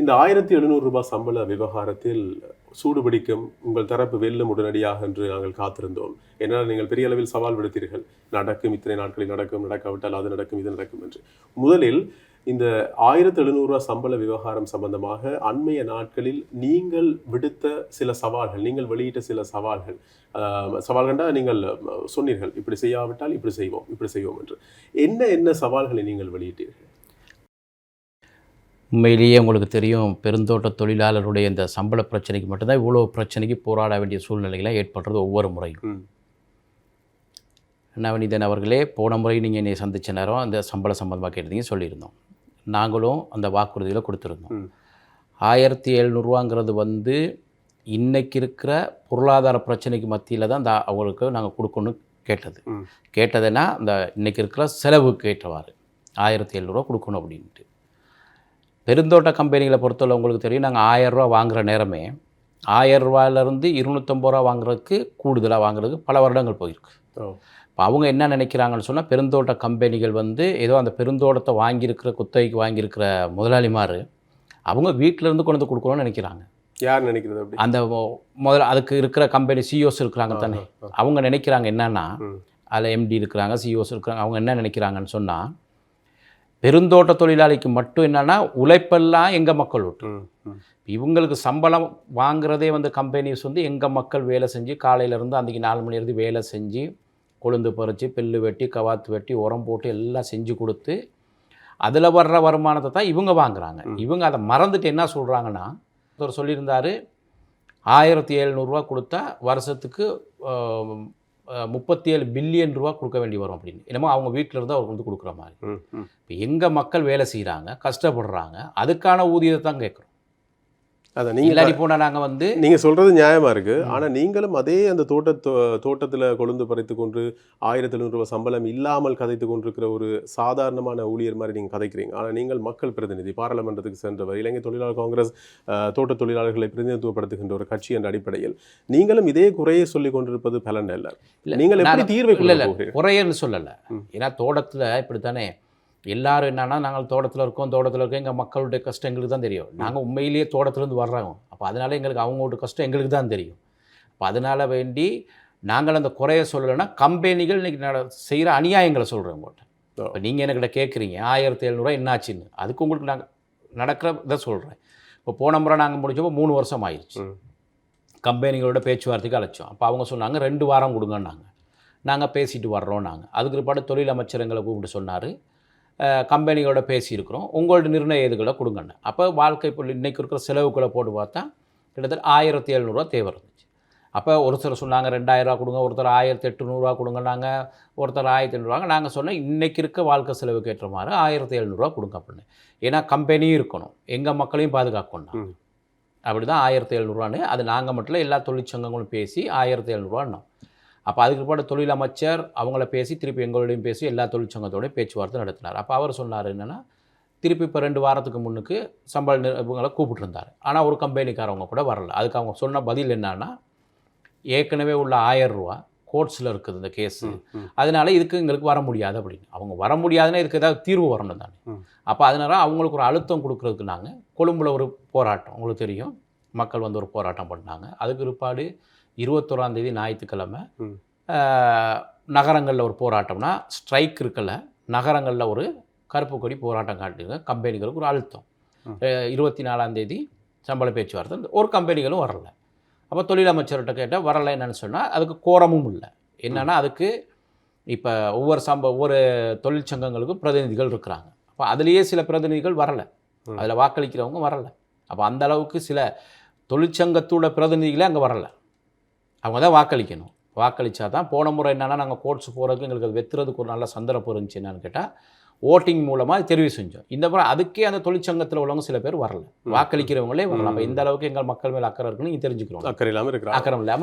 இந்த ஆயிரத்தி எழுநூறு ரூபாய் சம்பள விவகாரத்தில் சூடுபிடிக்கும் உங்கள் தரப்பு வெல்லும் உடனடியாக என்று நாங்கள் காத்திருந்தோம். ஏன்னால் நீங்கள் பெரிய அளவில் சவால் விடுத்தீர்கள். நடக்கும் இத்தனை நாட்களில் நடக்கும் நடக்காவிட்டால் அது நடக்கும் இது நடக்கும் என்று. முதலில் இந்த ஆயிரத்தி எழுநூறு சம்பள விவகாரம் சம்பந்தமாக அண்மைய நாட்களில் நீங்கள் விடுத்த சில சவால்கள் நீங்கள் வெளியிட்ட சில சவால்கள் சவால்கண்டா நீங்கள் சொன்னீர்கள் இப்படி செய்யாவிட்டால் இப்படி செய்வோம் இப்படி செய்வோம் என்று. என்ன என்ன சவால்களை நீங்கள் வெளியிட்டீர்கள்? உண்மையிலேயே உங்களுக்கு தெரியும் பெருந்தோட்ட தொழிலாளருடைய இந்த சம்பள பிரச்சனைக்கு மட்டும்தான் இவ்வளோ பிரச்சனைக்கு போராட வேண்டிய சூழ்நிலைகளை ஏற்படுறது ஒவ்வொரு முறையும். நவநீதன் அவர்களே போன முறை நீங்கள் என்னை சந்திச்ச நேரம் அந்த சம்பள சம்பந்தமாக கேட்டீங்க சொல்லியிருந்தோம் நாங்களும் அந்த வாக்குறுதியில் கொடுத்துருந்தோம். ஆயிரத்தி எழுநூறுவாங்கிறது வந்து இன்னைக்கு இருக்கிற பொருளாதார பிரச்சனைக்கு மத்தியில் தான் அந்த அவங்களுக்கு நாங்கள் கொடுக்கணும்னு கேட்டது. கேட்டதுன்னா அந்த இன்னைக்கு இருக்கிற செலவுக்கு ஏற்றவாறு ஆயிரத்தி எழுநூறுவா கொடுக்கணும் அப்படின்ட்டு பெருந்தோட்ட கம்பெனிகளை பொறுத்தவரை உங்களுக்கு தெரியும் நாங்கள் ஆயரூவா வாங்குகிற நேரமே ஆயிரம் ரூபாயிலேருந்து இருநூற்றம்பது ரூபா வாங்குறதுக்கு கூடுதலாக வாங்குறதுக்கு பல வருடங்கள் போயிருக்கு. இப்போ அவங்க என்ன நினைக்கிறாங்கன்னு சொன்னால் பெருந்தோட்ட கம்பெனிகள் வந்து ஏதோ அந்த பெருந்தோட்டத்தை வாங்கியிருக்கிற குத்தகைக்கு வாங்கியிருக்கிற முதலாளிமார் அவங்க வீட்டில் இருந்து கொண்டு வந்து கொடுக்கணும்னு நினைக்கிறாங்க. யார் நினைக்கிறது அப்படி? அந்த முதல்ல அதுக்கு இருக்கிற கம்பெனி சிஓஸ் இருக்கிறாங்க தானே. அவங்க நினைக்கிறாங்க என்னன்னா. அதில் எம்டி இருக்கிறாங்க சிஓஸ் இருக்கிறாங்க அவங்க என்ன நினைக்கிறாங்கன்னு சொன்னால் பெருந்தோட்ட தொழிலாளிக்கு மட்டும் என்னன்னா உழைப்பெல்லாம் எங்கள் மக்கள் விட்டு. இவங்களுக்கு சம்பளம் வாங்குறதே வந்து கம்பெனிஸ் வந்து எங்கள் மக்கள் வேலை செஞ்சு காலையிலேருந்து அன்றைக்கி நாலு மணி இருந்து வேலை செஞ்சு கொழுந்து பறித்து பில்லு வெட்டி கவாத்து வெட்டி உரம் போட்டு எல்லாம் செஞ்சு கொடுத்து அதில் வர்ற வருமானத்தை தான் இவங்க வாங்குறாங்க. இவங்க அதை மறந்துட்டு என்ன சொல்கிறாங்கன்னா ஒருத்தர் சொல்லியிருந்தாரு ஆயிரத்தி எழுநூறுவா கொடுத்தா வருஷத்துக்கு முப்பத்தி ஏழு பில்லியன் ரூபா கொடுக்க வேண்டி வரும் அப்படின்னு. என்னமோ அவங்க வீட்டில் இருந்து அவருக்கு வந்து கொடுக்குற மாதிரி. இப்போ எங்கள் மக்கள் வேலை செய்கிறாங்க கஷ்டப்படுறாங்க அதுக்கான ஊதியத்தை தான் கேட்குறோம். அதான் நீங்க இல்லாடி போனால் நாங்கள் வந்து நீங்க சொல்றது நியாயமா இருக்கு. ஆனா நீங்களும் அதே அந்த தோட்ட தோட்டத்துல கொழுந்து பறித்து கொண்டு ஆயிரத்தி எழுநூறு ரூபாய் சம்பளம் இல்லாமல் கதைத்து கொண்டிருக்கிற ஒரு சாதாரணமான ஊழியர் மாதிரி நீங்க கதைக்கிறீங்க. ஆனா நீங்கள் மக்கள் பிரதிநிதி பாராளுமன்றத்துக்கு சென்றவர் இலங்கை தொழிலாளர் காங்கிரஸ் தோட்ட தொழிலாளர்களை பிரதிநிதித்துவப்படுத்துகின்ற ஒரு கட்சி என்ற அடிப்படையில் நீங்களும் இதே குறையை சொல்லிக் கொண்டிருப்பது பலன் அல்ல. இல்ல, நீங்கள் எப்படி தீர்வை இல்லை குறையன்னு சொல்லலை. ஏன்னா தோட்டத்தில் இப்படி தானே எல்லாரும் என்னன்னா நாங்கள் தோட்டத்தில் இருக்கோம் தோட்டத்தில் இருக்கோம். எங்கள் மக்களுடைய கஷ்டம் எங்களுக்கு தான் தெரியும். நாங்கள் உண்மையிலேயே தோட்டத்துலேருந்து வர்றோம். அப்போ அதனால எங்களுக்கு அவங்களோட கஷ்டம் எங்களுக்கு தான் தெரியும். அப்போ அதனால் வேண்டி நாங்கள் அந்த குறைய சொல்லலைன்னா கம்பெனிகள் இன்னைக்கு நட செய்கிற அநியாயங்களை சொல்கிறோம் உங்கள்கிட்ட. இப்போ நீங்கள் என்கிட்ட கேட்குறீங்க ஆயிரத்தி எழுநூறுவா என்னாச்சுன்னு. அதுக்கு உங்களுக்கு நாங்கள் நடக்கிற இதை சொல்கிறேன் இப்போ போன முறை நாங்கள் முடிச்சப்போ மூணு வருஷம் ஆயிடுச்சு. கம்பெனிகளோட பேச்சுவார்த்தைக்கு அழைச்சோம். அப்போ அவங்க சொன்னாங்க ரெண்டு வாரம் கொடுங்கன்னாங்க. நாங்கள் பேசிட்டு வர்றோம் நாங்கள் அதுக்கு பிற்பாடு தொழில் அமைச்சர் எங்களை கூப்பிட்டு சொன்னார். கம்பெனிகளோட பேசியிருக்கிறோம். உங்களோட நிர்ணய இதுகளை கொடுங்கன்னு. அப்போ வாழ்க்கை பொருள் இன்றைக்கி இருக்கிற செலவுகளை போட்டு பார்த்தா கிட்டத்தட்ட ஆயிரத்தி எழுநூறுவா தேவை இருந்துச்சு. அப்போ ஒருத்தர் சொன்னாங்க ரெண்டாயிரரூவா கொடுங்க ஒருத்தர் ஆயிரத்தி எட்டுநூறுவா கொடுங்கன்னாங்க ஒருத்தர் ஆயிரத்தி எண்ணூறுவாங்க நாங்கள் சொன்னோம் இன்றைக்கி இருக்க வாழ்க்கை செலவுக்கு ஏற்ற மாதிரி ஆயிரத்தி எழுநூறுவா கொடுங்க அப்படின்னு. ஏன்னா கம்பெனியும் இருக்கணும். எங்கள் மக்களையும் பாதுகாக்கணும். அப்படி தான் ஆயிரத்தி எழுநூறுவான்னு. அது நாங்கள் மட்டும் இல்லை எல்லா தொழிற்சங்கங்களும் பேசி ஆயிரத்தி எழுநூறுவான்னோம் அப்போ அதுக்கு பிற்பாடு தொழில் அமைச்சர் அவங்கள பேசி திருப்பி எங்களோடையும் பேசி எல்லா தொழிற்சங்கத்தோடையும் பேச்சுவார்த்தை நடத்தினார். அப்போ அவர் சொன்னார் என்னென்னா திருப்பி இப்போ ரெண்டு வாரத்துக்கு முன்னுக்கு சம்பள இவங்களை கூப்பிட்டுருந்தார். ஆனால் ஒரு கம்பெனிக்காரவங்க கூட வரல. அதுக்கு அவங்க சொன்ன பதில் என்னன்னா ஏற்கனவே உள்ள ஆயிரம் ரூபா கோர்ட்ஸில் இருக்குது இந்த கேஸு. அதனால இதுக்கு எங்களுக்கு வர முடியாது அப்படின்னு. அவங்க வர முடியாதுன்னா இதுக்கு ஏதாவது தீர்வு வரணும் தானே. அப்போ அதனால அவங்களுக்கு ஒரு அழுத்தம் கொடுக்கறதுக்கு நாங்கள் கொழும்புல ஒரு போராட்டம் உங்களுக்கு தெரியும். மக்கள் வந்து ஒரு போராட்டம் பண்ணாங்க. அதுக்கு பிற்பாடு இருபத்தோராம் தேதி ஞாயிற்றுக்கிழமை. நகரங்களில் ஒரு போராட்டம்னா ஸ்ட்ரைக் இருக்கல நகரங்களில் ஒரு கருப்பு கொடி போராட்டம் காட்டுங்க கம்பெனிகளுக்கு ஒரு அழுத்தம். இருபத்தி நாலாம் தேதி சம்பள பேச்சுவார்த்தை ஒரு கம்பெனிகளும் வரல. அப்போ தொழில் அமைச்சர்கிட்ட கேட்டால் வரல என்னன்னு சொன்னால் அதுக்கு கோரமும் இல்லை. என்னன்னா அதுக்கு இப்போ ஒவ்வொரு சம்ப ஒவ்வொரு தொழிற்சங்கங்களுக்கும் பிரதிநிதிகள் இருக்கிறாங்க. அப்போ அதுலேயே சில பிரதிநிதிகள் வரல. அதில் வாக்களிக்கிறவங்க வரல. அப்போ அந்த அளவுக்கு சில தொழிற்சங்கத்தோட பிரதிநிதிகளே அங்கே வரல. அவங்க தான் வாக்களிக்கணும். வாக்களித்தா தான் போன முறை என்னன்னா நாங்கள் கோர்ட்ஸ் போகிறதுக்கு எங்களுக்கு அது வெத்துறதுக்கு ஒரு நல்ல சந்தர்ப்பம் இருந்துச்சு என்னன்னு கேட்டால் ஓட்டிங் மூலமாக தெரிவு செஞ்சோம். இந்த முறை அதுக்கே அந்த தொழிற்சங்கத்தில் உள்ளவங்க சில பேர் வரல. வாக்களிக்கிறவங்களே வரல. அப்போ இந்த அளவுக்கு எங்கள் மக்கள் மேல் அக்கறை இருக்குன்னு தெரிஞ்சுக்கிறோம். அக்கறை இல்லாம இருக்கிறாங்க. அக்கறம் இல்லாமல்